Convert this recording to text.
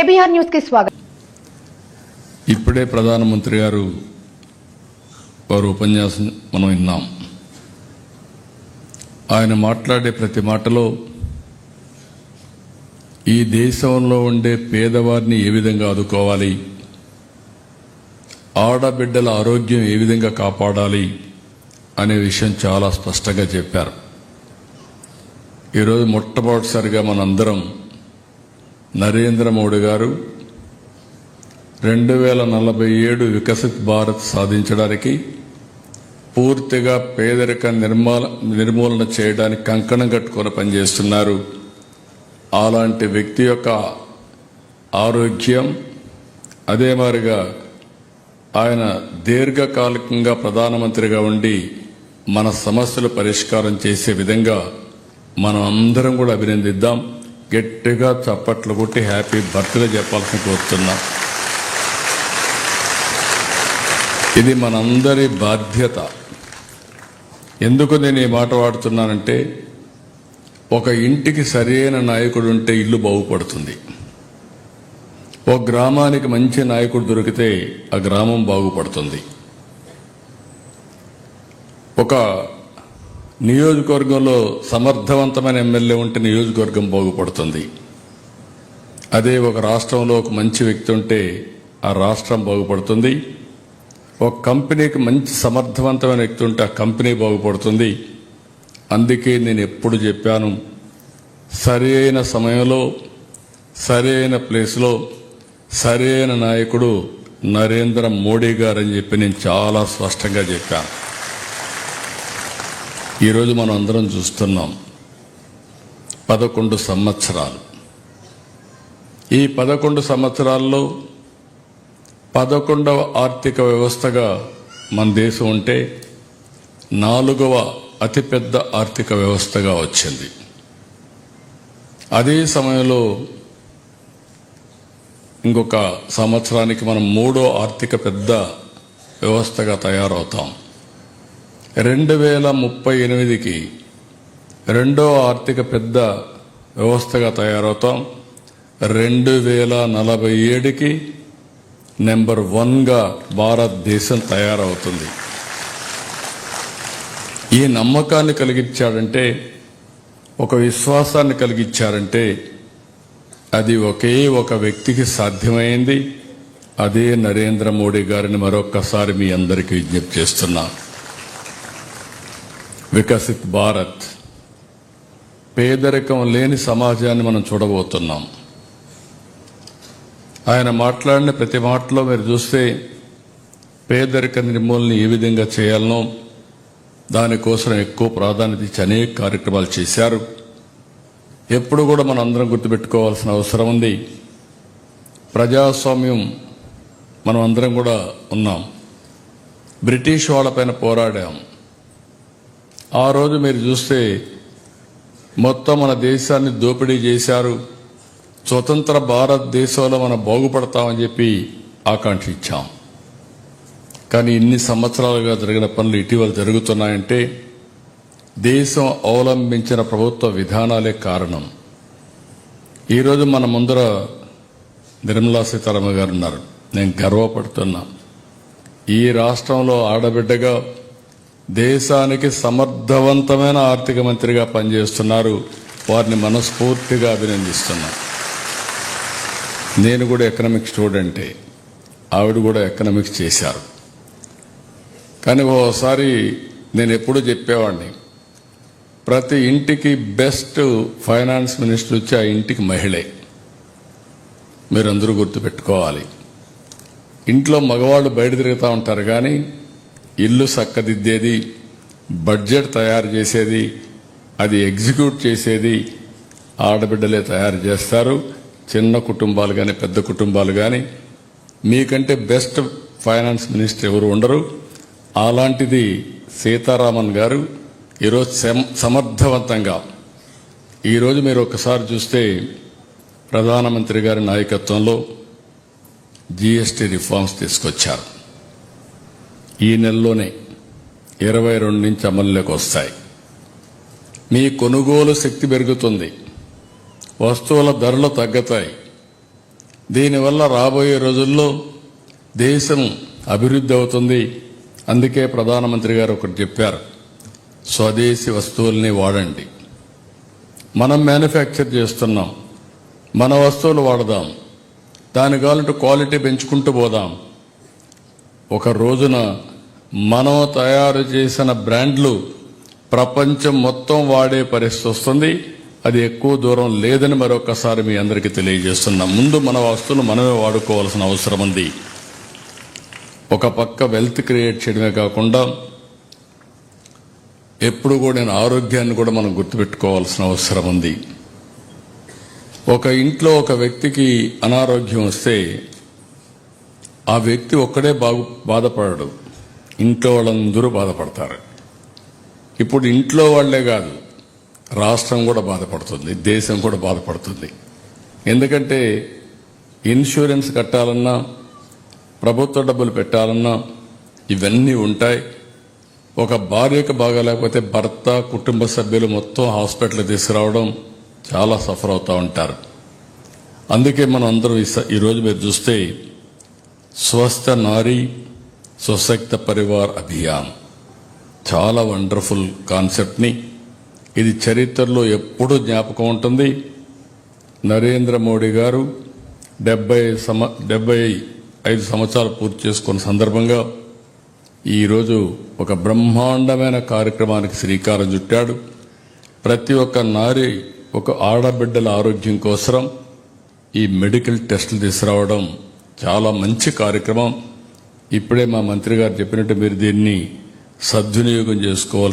KBR న్యూస్కి స్వాగతం. ఇప్పుడే ప్రధానమంత్రి గారు వారు ఉపన్యాసం మనం విన్నాం. ఆయన మాట్లాడే ప్రతి మాటలో ఈ దేశంలో ఉండే పేదవారిని ఏ విధంగా ఆదుకోవాలి? ఆడబిడ్డల ఆరోగ్యం ఏ విధంగా కాపాడాలి? అనే విషయం చాలా స్పష్టంగా చెప్పారు. ఈరోజు మొట్టమొదటిసారిగా మనందరం నరేంద్ర మోడీ గారు రెండు వేల నలభై ఏడు వికసిత్ భారత్ సాధించడానికి పూర్తిగా పేదరిక నిర్మాల నిర్మూలన చేయడానికి కంకణం కట్టుకొని పనిచేస్తున్నారు. అలాంటి వ్యక్తి యొక్క ఆరోగ్యం అదే మాదిరిగా ఆయన దీర్ఘకాలికంగా ప్రధానమంత్రిగా ఉండి మన సమస్యలు పరిష్కారం చేసే విధంగా మనం అందరం కూడా అభినందిద్దాం. గట్టిగా చప్పట్లు కొట్టి హ్యాపీ బర్త్డే చెప్పాల్సి కోరుతున్నాం. ఇది మనందరి బాధ్యత. ఎందుకు నేను ఈ మాట వాడుతున్నానంటే ఒక ఇంటికి సరైన నాయకుడు ఉంటే ఇల్లు బాగుపడుతుంది. ఒక గ్రామానికి మంచి నాయకుడు దొరికితే ఆ గ్రామం బాగుపడుతుంది. ఒక నియోజకవర్గంలో సమర్థవంతమైన ఎమ్మెల్యే ఉంటే నియోజకవర్గం బాగుపడుతుంది. అదే ఒక రాష్ట్రంలో ఒక మంచి వ్యక్తి ఉంటే ఆ రాష్ట్రం బాగుపడుతుంది. ఒక కంపెనీకి మంచి సమర్థవంతమైన వ్యక్తి ఉంటే ఆ కంపెనీ బాగుపడుతుంది. అందుకే నేను ఎప్పుడు చెప్పాను సరైన సమయంలో సరి అయిన ప్లేస్లో సరైన నాయకుడు నరేంద్ర మోడీ గారు అని చెప్పి నేను చాలా స్పష్టంగా చెప్పాను. ఈరోజు మనం అందరం చూస్తున్నాం పదకొండు సంవత్సరాలు. ఈ పదకొండు సంవత్సరాల్లో పదకొండవ ఆర్థిక వ్యవస్థగా మన దేశం ఉంటే నాలుగవ అతిపెద్ద ఆర్థిక వ్యవస్థగా వచ్చింది. అదే సమయంలో ఇంకొక సంవత్సరానికి మనం మూడో ఆర్థిక పెద్ద వ్యవస్థగా తయారవుతాం. రెండు వేల ముప్పై ఎనిమిదికి రెండో ఆర్థిక పెద్ద వ్యవస్థగా తయారవుతాం. రెండు వేల నలభై ఏడుకి నెంబర్ వన్గా భారతదేశం తయారవుతుంది. ఈ నమ్మకాన్ని కలిగించాడంటే ఒక విశ్వాసాన్ని కలిగించారంటే అది ఒకే ఒక వ్యక్తికి సాధ్యమైంది. అదే నరేంద్ర మోడీ గారిని మరొక్కసారి మీ అందరికీ విజ్ఞప్తి చేస్తున్నాను వికసిత్ భారత్. పేదరికం లేని సమాజాన్ని మనం చూడబోతున్నాం. ఆయన మాట్లాడిన ప్రతి మాటలో మీరు చూస్తే పేదరిక నిర్మూలన ఏ విధంగా చేయాలనో దానికోసం ఎక్కువ ప్రాధాన్యత ఇచ్చి అనేక కార్యక్రమాలు చేశారు. ఎప్పుడు కూడా మనం అందరం గుర్తుపెట్టుకోవాల్సిన అవసరం ఉంది. ప్రజాస్వామ్యం మనం అందరం కూడా ఉన్నాం. బ్రిటిష్ వాళ్ళపైన పోరాడాం. ఆ రోజు మీరు చూస్తే మొత్తం మన దేశాన్ని దోపిడీ చేశారు. స్వతంత్ర భారతదేశంలో మనం బాగుపడతామని చెప్పి ఆకాంక్షించాం. కానీ ఇన్ని సంవత్సరాలుగా జరిగిన పనులు ఇటీవల జరుగుతున్నాయంటే దేశం అవలంబించిన ప్రభుత్వ విధానాలే కారణం. ఈరోజు మన ముందర నిర్మలా సీతారామ గారు ఉన్నారు. నేను గర్వపడుతున్నా. ఈ రాష్ట్రంలో ఆడబిడ్డగా దేశానికి సమర్థవంతమైన ఆర్థిక మంత్రిగా పనిచేస్తున్నారు. వారిని మనస్ఫూర్తిగా అభినందిస్తున్నా. నేను కూడా ఎకనామిక్స్ స్టూడెంటే. ఆవిడ కూడా ఎకనామిక్స్ చేశారు. కానీ ఓసారి నేను ఎప్పుడూ చెప్పేవాడిని. ప్రతి ఇంటికి బెస్ట్ ఫైనాన్స్ మినిస్టర్ వచ్చి ఆ ఇంటికి మహిళే. మీరందరూ గుర్తుపెట్టుకోవాలి. ఇంట్లో మగవాళ్ళు బయట తిరుగుతూ ఉంటారు కానీ ఇల్లు చక్కదిద్దేది బడ్జెట్ తయారు చేసేది అది ఎగ్జిక్యూట్ చేసేది ఆడబిడ్డలే తయారు చేస్తారు. చిన్న కుటుంబాలు కానీ పెద్ద కుటుంబాలు కానీ మీకంటే బెస్ట్ ఫైనాన్స్ మినిస్టర్ ఎవరు ఉండరు. అలాంటిది సీతారామన్ గారు ఈరోజు సమ- సమర్థవంతంగా. ఈరోజు మీరు ఒకసారి చూస్తే ప్రధానమంత్రి గారి నాయకత్వంలో జీఎస్టీ రిఫార్మ్స్ తీసుకొచ్చారు. ఈ నెలలోనే ఇరవై రెండు నుంచి అమల్లోకి వస్తాయి. మీ కొనుగోలు శక్తి పెరుగుతుంది. వస్తువుల ధరలు తగ్గుతాయి. దీనివల్ల రాబోయే రోజుల్లో దేశం అభివృద్ధి అవుతుంది. అందుకే ప్రధానమంత్రి గారు ఒకటి చెప్పారు స్వదేశీ వస్తువుల్ని వాడండి. మనం మ్యానుఫ్యాక్చర్ చేస్తున్నాం. మన వస్తువులు వాడదాం. దాని కావాలంటే క్వాలిటీ పెంచుకుంటూ పోదాం. ఒక రోజున మనం తయారు చేసిన బ్రాండ్లు ప్రపంచం మొత్తం వాడే పరిస్థితి వస్తుంది. అది ఎక్కువ దూరం లేదని మరొకసారి మీ అందరికీ తెలియజేస్తున్నాం. ముందు మన వస్తువులు మనమే వాడుకోవాల్సిన అవసరం ఉంది. ఒక పక్క వెల్త్ క్రియేట్ చేయడమే కాకుండా ఎప్పుడు కూడా నేను ఆరోగ్యాన్ని కూడా మనం గుర్తుపెట్టుకోవాల్సిన అవసరం ఉంది. ఒక ఇంట్లో ఒక వ్యక్తికి అనారోగ్యం వస్తే ఆ వ్యక్తి ఒక్కడే బాగు బాధపడడు. ఇంట్లో వాళ్ళందరూ బాధపడతారు. ఇప్పుడు ఇంట్లో వాళ్ళే కాదు రాష్ట్రం కూడా బాధపడుతుంది దేశం కూడా బాధపడుతుంది. ఎందుకంటే ఇన్సూరెన్స్ కట్టాలన్నా ప్రభుత్వ డబ్బులు పెట్టాలన్నా ఇవన్నీ ఉంటాయి. ఒక భార్యకు బాగాలేకపోతే భర్త కుటుంబ సభ్యులు మొత్తం హాస్పిటల్ తీసుకురావడం చాలా సఫర్ అవుతూ ఉంటారు. అందుకే మనం అందరూ ఈ స- ఈరోజు మీరు చూస్తే స్వస్థ నారీ సుశక్త పరివార్ అభియాన్. చాలా వండర్ఫుల్ కాన్సెప్ట్ని ఇది చరిత్రలో ఎప్పుడూ జ్ఞాపకం ఉంటుంది. నరేంద్ర మోడీ గారు డెబ్బై సమ డెబ్బై ఐదు సంవత్సరాలు పూర్తి చేసుకున్న సందర్భంగా ఈరోజు ఒక బ్రహ్మాండమైన కార్యక్రమానికి శ్రీకారం చుట్టాడు. ప్రతి ఒక్క నారి ఒక ఆడబిడ్డల ఆరోగ్యం కోసం ఈ మెడికల్ టెస్టులు తీసుకురావడం చాలా మంచి కార్యక్రమం. ఇప్పుడే మా మంత్రి గారు చెప్పినట్టు మీరు దీన్ని సద్వినియోగం చేసుకోవాలి